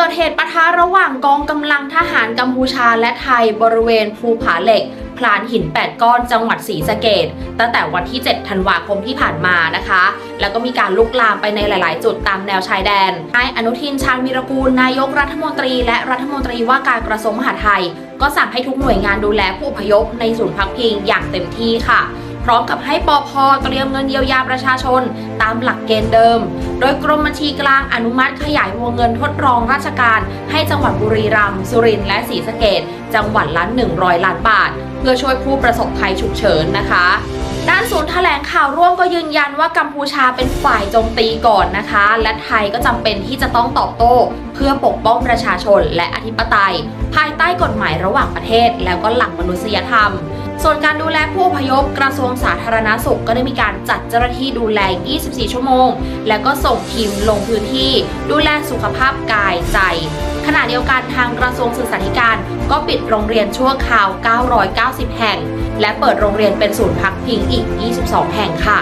เกิดเหตุปะทะระหว่างกองกำลังทหารกัมพูชาและไทยบริเวณภูผาเหล็กพลานหิน 8 ก้อนจังหวัดศรีสะเกดตั้งแต่วันที่ 7 ธันวาคมที่ผ่านมานะคะ แล้วก็มีการลุกลามไปในหลาย ๆ จุดตามแนวชายแดนนายอนุทินชาญวีรกูลนายกรัฐมนตรีและรัฐมนตรีว่าการกระทรวงมหาดไทย ก็สั่งให้ทุกหน่วยงานดูแลผู้อพยพในศูนย์พักพิงอย่างเต็มที่ค่ะ ร้อมกับให้ปอพเตรียมเงินเยียวยาประชาชน ตามหลักเกณฑ์เดิม โดยกรมบัญชีกลางอนุมัติขยายวงเงินทดลองราชการ ให้จังหวัดบุรีรัมย์สุรินทร์และศรีสะเกดจังหวัดละ 100 ล้านบาท เพื่อช่วยผู้ประสบภัยฉุกเฉินนะคะด้านศูนย์แถลงข่าวร่วมก็ยืนยันว่ากัมพูชาเป็นฝ่ายโจมตีก่อนนะคะ และไทยก็จำเป็นที่จะต้องตอบโต้ เพื่อปกป้องประชาชนและอธิปไตย ภายใต้กฎหมายระหว่างประเทศแล้วก็หลักมนุษยธรรม ส่วนการดูแลผู้อพยพกระทรวงสาธารณาสุขก็ได้มีการจัดเจ้าหน้าที่ดูแล 24 ชั่วโมง และก็ส่งทีมลงพื้นที่ ดูแลสุขภาพกายใจขณะเดียวกันทางกระทรวงศึกษาธิการก็ปิดโรงเรียนชั่วคราว 990 แห่ง และเปิดโรงเรียนเป็นศูนย์พักพิงอีก 22 แห่งค่ะ